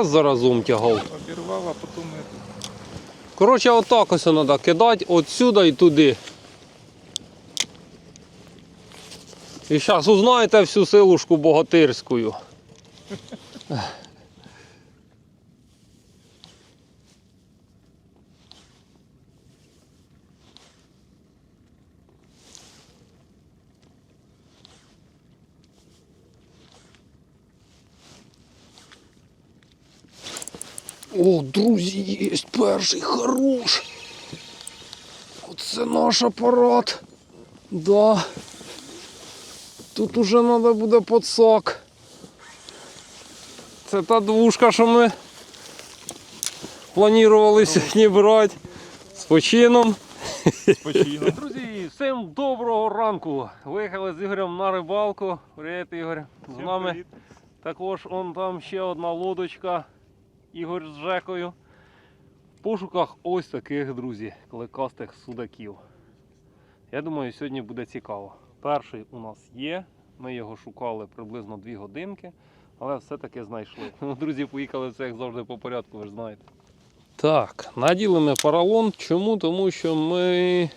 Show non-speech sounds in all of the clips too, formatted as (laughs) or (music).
Раз за разом тягав. Обірвав, а потім. Коротше, отак ось треба кидати отсюди і туди. І зараз узнаєте всю силушку богатирську. (laughs) О, друзі, є перший хорош. Оце наш апарат. Да. Тут уже треба буде подсак. Це та двушка, що ми планували сьогодні брати. З почином. Друзі, всім доброго ранку. Виїхали з Ігорем на рибалку. Привіт, Ігор. З нами також он там ще одна лодочка. Ігор з Жекою. В пошуках ось таких, друзі, кликастих судаків. Я думаю, сьогодні буде цікаво. Перший у нас є. Ми його шукали приблизно 2 годинки, але все-таки знайшли. (laughs) Ну, Друзі, поїхали все як завжди по порядку, ви ж знаєте. Так, наділи ми поролон. Чому? Тому що ми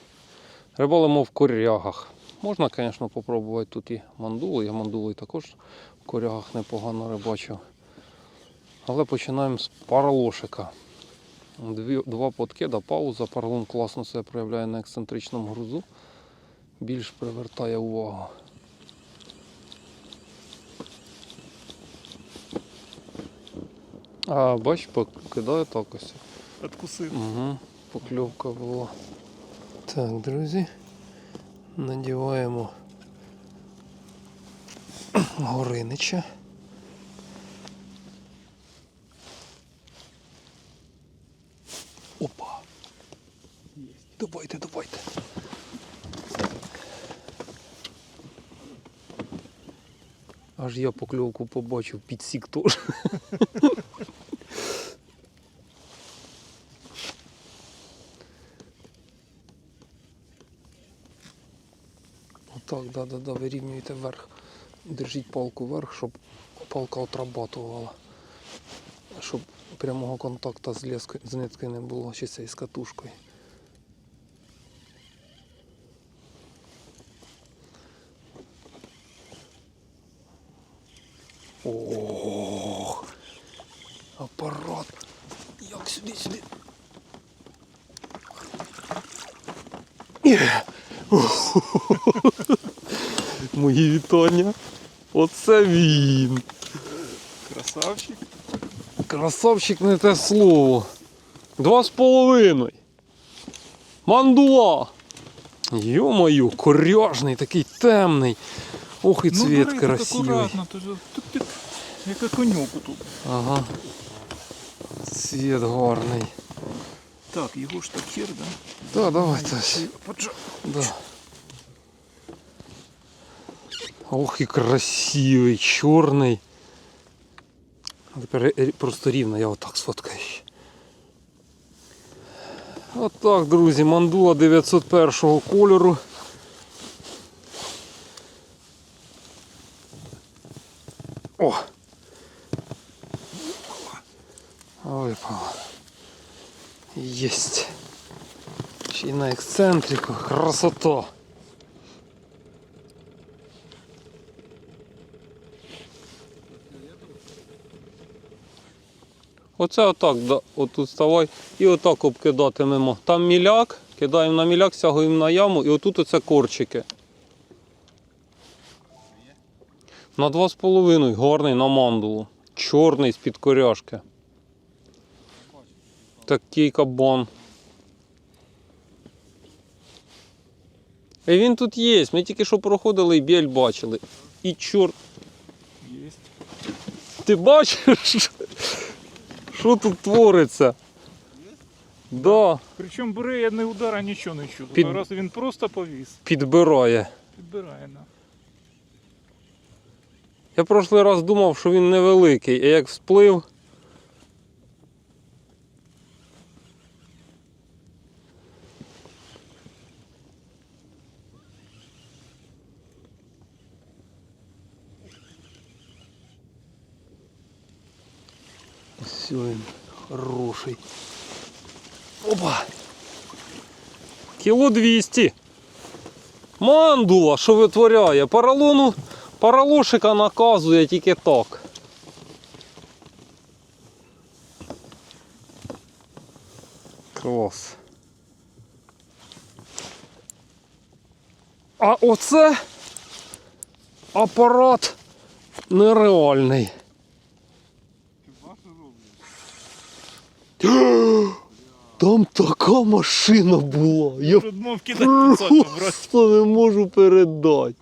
рибалимо в корягах. Можна, звісно, спробувати тут і мандулу. Я мандулою також в корягах непогано рибачив. Але починаємо з паралошика. Дві, два подкида, пауза. Поролон класно себе проявляє на ексцентричному грузу. Більш привертає увагу. А, бач, покидає так ось. Откусив. Угу, покльовка була. Так, друзі, надіваємо (clears throat) горинича. Опа! Давайте, давайте. Аж я покльовку побачив, підсік теж. Отак, да, да, да, вирівнюйте вверх. Держіть палку вверх, щоб палка отрабатувала. Щоб прямого контакту з, лескою, з ниткою не було, чи з катушкою. Ох, апарат. Як сюди, сюди. Мої вітання. Оце він. Красавчик. Красавчик не те слово. Два з половиною. Мандула. Йо-моє, коряжний, такий темний. Ох і цвіт ну, красивий. акуратно, то ж тут під, як окуньок тут. Ага. Цвіт гарний. Так, його ж так хер, да? Да, давайте. ось. Да. Ох і красивий, чорний. А тепер просто рівно, я отак сфоткаю. Отак, друзі, мандула 901 кольору. О! Випала. Єсть. Ще на ексцентрику. Красота. Оце отак, отут ставай і отак обкидатимемо. Там міляк, кидаємо на міляк, сягуємо на яму і отут оце корчики. На 2,5 гарний на мандулу. Чорний з-під коряшки. Такий кабан. І він тут є. Ми тільки що проходили і біль бачили. І чорт. Єсть. Ти бачиш? (laughs) Що тут твориться? Да, Причому бери я не удара, нічого не чув. Під- Раз він просто повіс. підбирає. Підбирає на. Я прошлий раз думав, що він невеликий, а як всплив. Він. Хороший. Опа. Кіло 200. Мандула, що витворяє? Паралону, паралошика наказує тільки так. Клас. А оце апарат нереальний. (gasps) Там така машина була. Я просто не можу передати.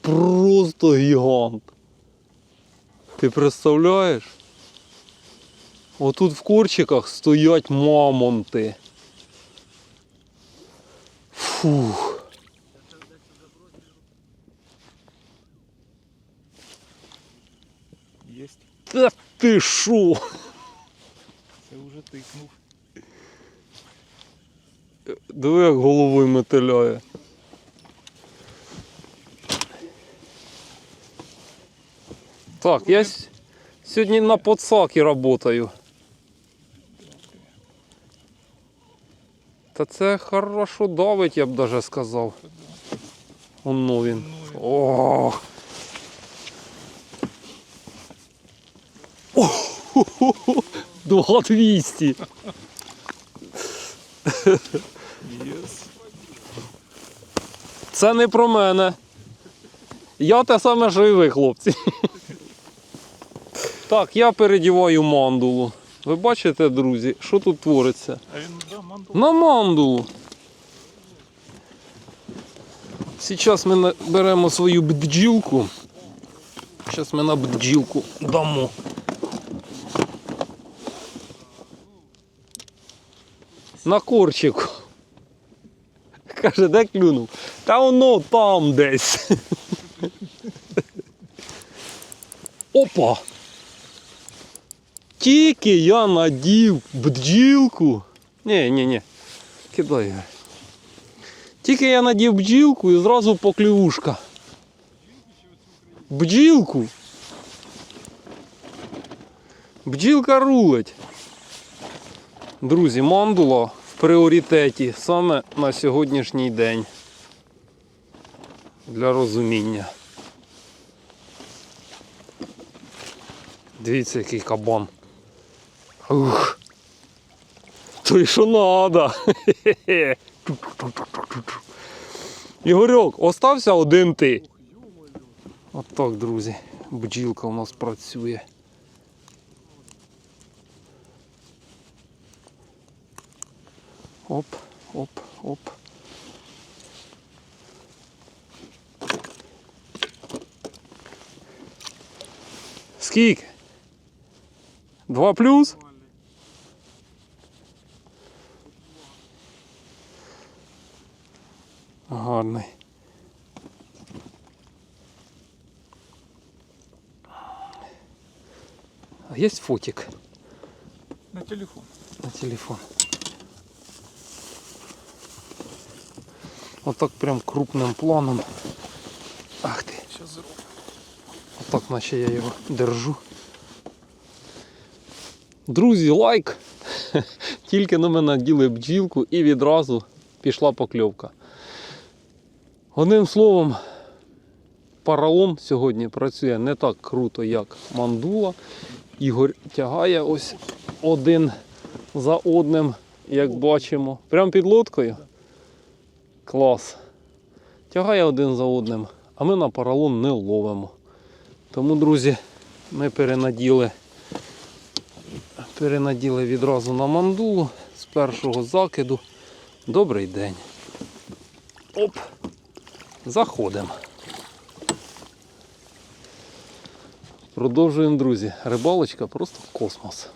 Просто гігант. Ти представляєш? Отут в корчиках стоять мамонти. Фух. Єсть. Та ти шо? Вже тикнув. Диви, як головою метеляє. Так, я сьогодні на подсакі працюю. Та це хорошо давить, я б даже сказав. Оно він. Ох. О, 2200. Єс. Це не про мене. Я те саме, що і ви, хлопці. Так, я передіваю мандулу. Ви бачите, друзі, що тут твориться? А він да, мандул. На мандулу. Зараз ми беремо свою бджілку. Зараз ми на бджілку дамо. На корчику. Каже, де клюнув? Та воно там десь. Опа! Тільки я надів бджілку. Ні, ні, ні. Кидай. його. Тільки я надів бджілку і зразу поклювушка. Бджілку. Бджілка рулить. Друзі, мандула в Пріоритеті саме на сьогоднішній день. Для розуміння. Дивіться, який кабан. Ух. Той що надо. (laughs) Ігорьок, остався один ти. От так, друзі, бджілка у нас працює. Оп, оп, оп. Скільки? Два плюс? Гарний. А є фотик На телефон. на телефон. Вот так прям крупним планом. Ах ти. Зараз зроблю. Отак наче я його держу. Друзі, лайк. (laughs) Тільки на мене наділи бджілку і відразу пішла покльовка. Одним словом, паралон сьогодні працює не так круто, як мандула. Ігор тягає ось один за одним, як бачимо. Прямо під лодкою. Клас. Тягає один за одним, а ми на паралон не ловимо. Тому, друзі, ми перенаділи, перенаділи відразу на мандулу з першого закиду. Добрий день. Оп. Заходимо. Продовжуємо, друзі. Рибалочка просто в космос.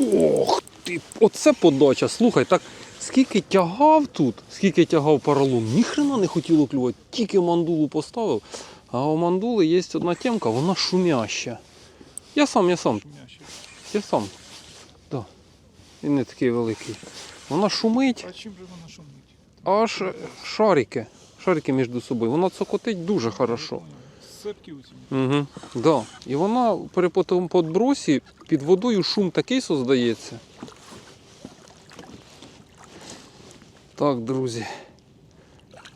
Ох ти, оце подача. Слухай, так скільки тягав тут, скільки тягав паралон, ніхрена не хотіло клювати, тільки мандулу поставив. А у мандули є одна темка, вона шумяща. Я сам, я сам, я сам. Да. Він не такий великий. Вона шумить, А чим же вона шумить? аж шарики. Шарики між собою. Вона цокотить дуже хорошо. Угу. Да. І вона при потім подбросі під водою шум такий создається. Так, друзі.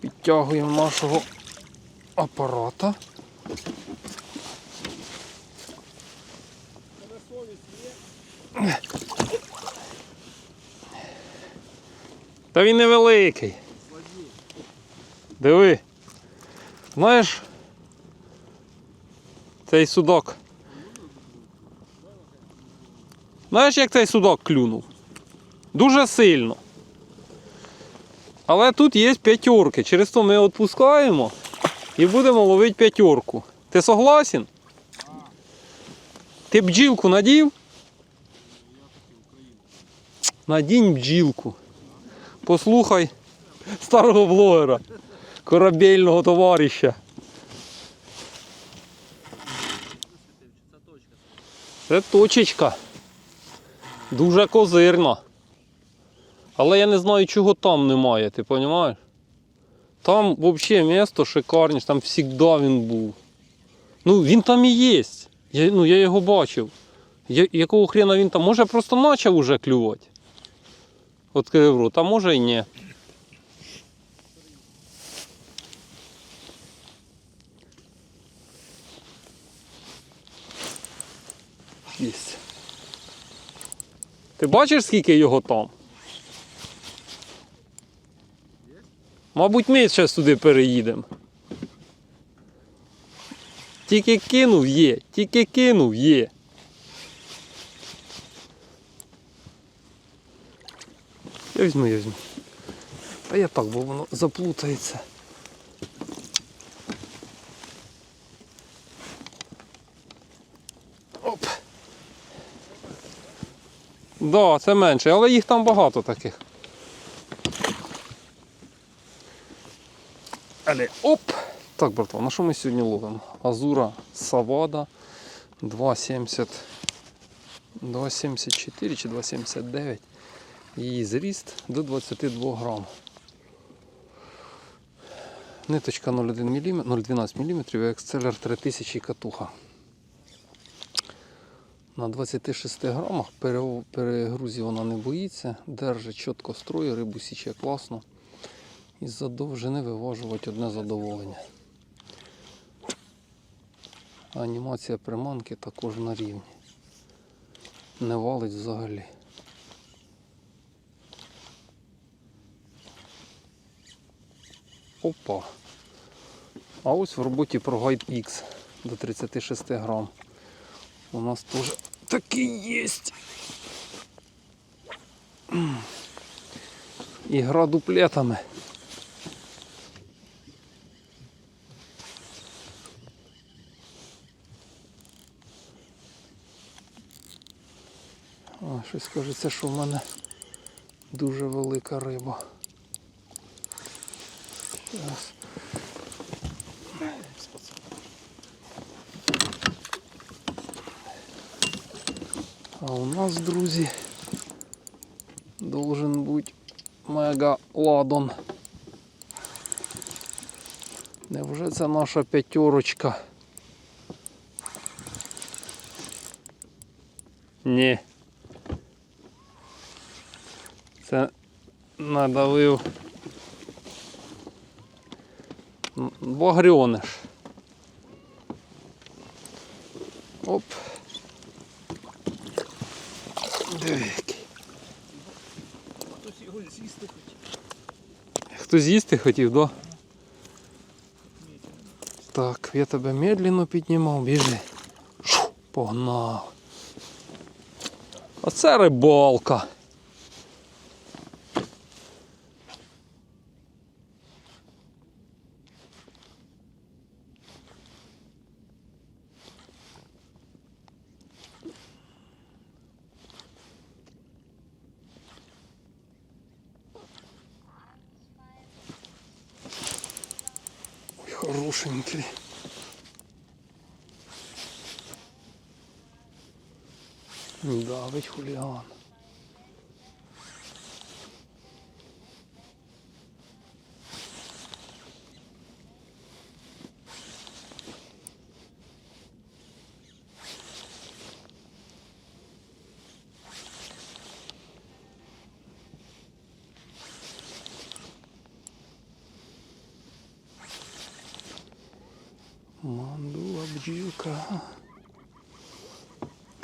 Підтягуємо нашого апарата. Та він невеликий. Диви. Знаєш, цей судак. Знаєш, як цей судак клюнув? Дуже сильно. Але тут є п'ятерки. Через то ми відпускаємо і будемо ловити п'ятерку. Ти согласен? Ти бджілку надів? Надінь бджілку. Послухай старого блогера, корабельного товариша. Це точечка. Дуже козирна. Але я не знаю, чого там немає, ти розумієш? Там взагалі місто шикарніше, там завжди він був. Ну, він там і є. Я, ну, я його бачив. Я, якого хрена він там? Може просто почав уже клювати. От рот, а може і ні. Єсть. Ти бачиш, скільки його там? Мабуть, ми зараз туди переїдемо. Тільки кинув є, тільки кинув є. Я візьму, я візьму. Та я так, бо воно заплутається. Оп. Да, це менше, але їх там багато таких. Але оп! Так, братва, на що ми сьогодні ловимо? Азура Савада 2,70 2,74 чи 2,79. Її зріст до 22 грам. Ниточка 0,1 мм, 0,12 мм і ексцелер 3000 катуха. На 26 грамах перегрузі вона не боїться, держить чітко строї, рибу січе класно. Із-за довжини виважувати одне задоволення. Анімація приманки також на рівні. Не валить взагалі. Опа. А ось в роботі ProGuide X до 36 грам. У нас теж такий є. Ігра дуплетами. Щось кажеться, що в мене дуже велика риба. Зараз. А у нас, друзі, должен бути мега ладон. Невже це наша п'ятерочка? Ні. Це надавив багрьониш. Оп. Диви. Хтось його з'їсти хотів. Хто з'їсти хотів, да? Так, я тебе медленно піднімав, біжи. Шу, погнав. Оце рибалка. Ну, давить хуліган. Мандула бджілка.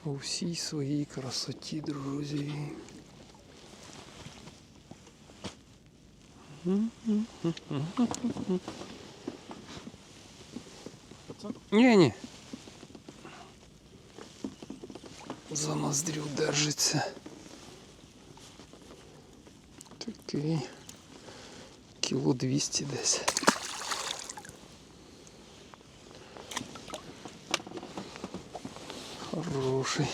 У всій своїй красоті, друзі. Пацан? Ні, ні. За ноздрю держиться. Такий. Кіло 200 десь. Хороший.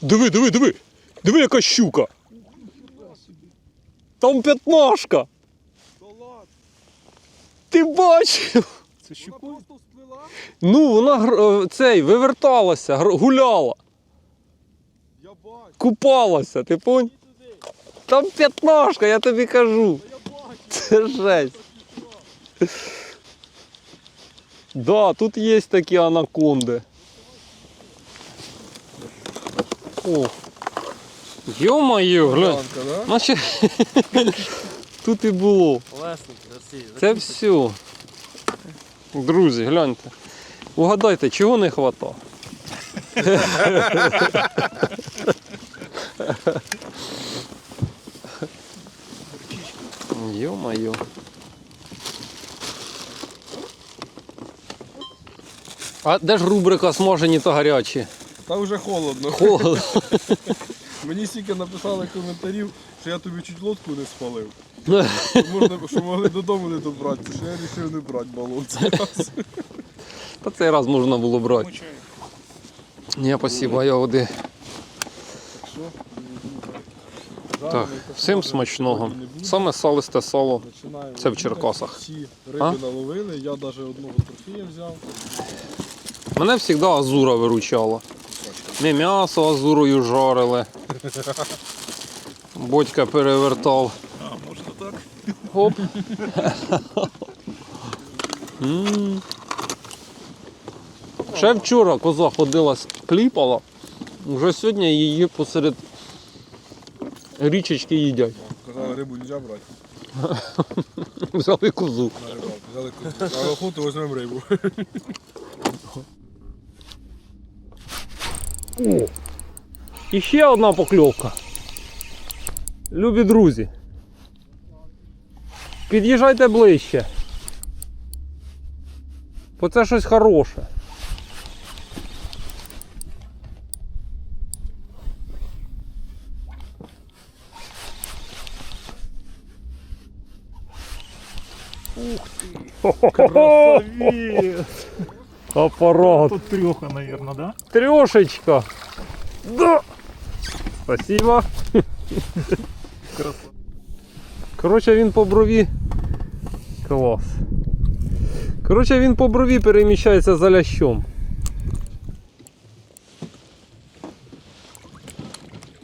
Диви, диви, диви! Диви, яка щука! Там п'ятнашка! Ти бачив? Це сплила? Ну, вона е, цей виверталася, гуляла, Купалася, ти пон? Там п'ятнашка, я тобі кажу. Це жесть. Да, тут є такі анаконди. О. Йо-моє, глянь. Наче тут і було. Це все. Друзі, гляньте. Угадайте, чого не хватало? (laughs) Йо-моє. А де ж рубрика смажені та гарячі? Та вже холодно. Холодно. (laughs) Мені стільки написали коментарів, що я тобі чуть лодку не спалив. (laughs) Що Можна, що могли додому не добратися, що я вирішив не брати балон цей раз. Та цей раз можна було брати. Ні, спасибо, я води. Так що? Так, всім смачного. Саме салисте сало. Це в Черкасах. Всі риби наловили, я навіть одного трофея взяв. Мене завжди азура виручала. Ми м'ясо азурою жарили. Бодька перевертав. А, можна так? Оп. Ще вчора коза ходила, кліпала. Вже сьогодні її посеред річечки їдять. Казали, рибу не можна брати. (laughs) Взяли козу. На рибалку. Взяли козу. А охоту візьмемо рибу. О! І ще одна покльовка. Любі друзі. Під'їжджайте ближче. Бо це щось хороше. Красавец. Апарат. Тут треха, наверное, да? Трешечка. Да. Спасибо. Красава. Коротше, він по брові. Клас. Коротше, він по брові переміщається за лящом.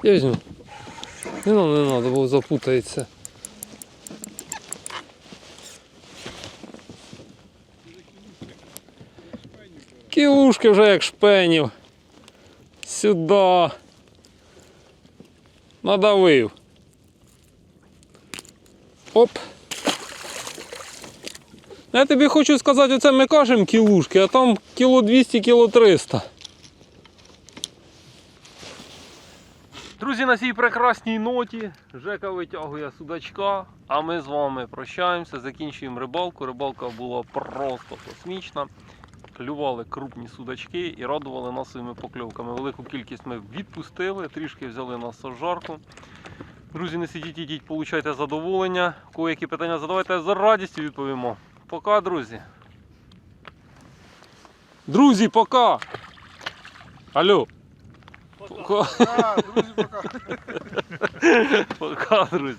Я візьму. Не надо, не надо, бо запутається. Кілушки вже як шпенів. Сюди. Надавив. Оп. Я тобі хочу сказати, оце ми кажемо кілушки, а там кіло 200, кіло 300. Друзі, на цій прекрасній ноті Жека витягує судачка, а ми з вами прощаємося, закінчуємо рибалку. Рибалка була просто космічна. Клювали крупні судачки і радували нас своїми покльовками. Велику кількість ми відпустили, трішки взяли на сожарку. Друзі, не сидіть, ідіть, получайте задоволення. У кого які питання задавайте, з радістю відповімо. Пока, друзі. Друзі, пока! Алло. Пока, А, друзі, пока. (laughs) пока друзі.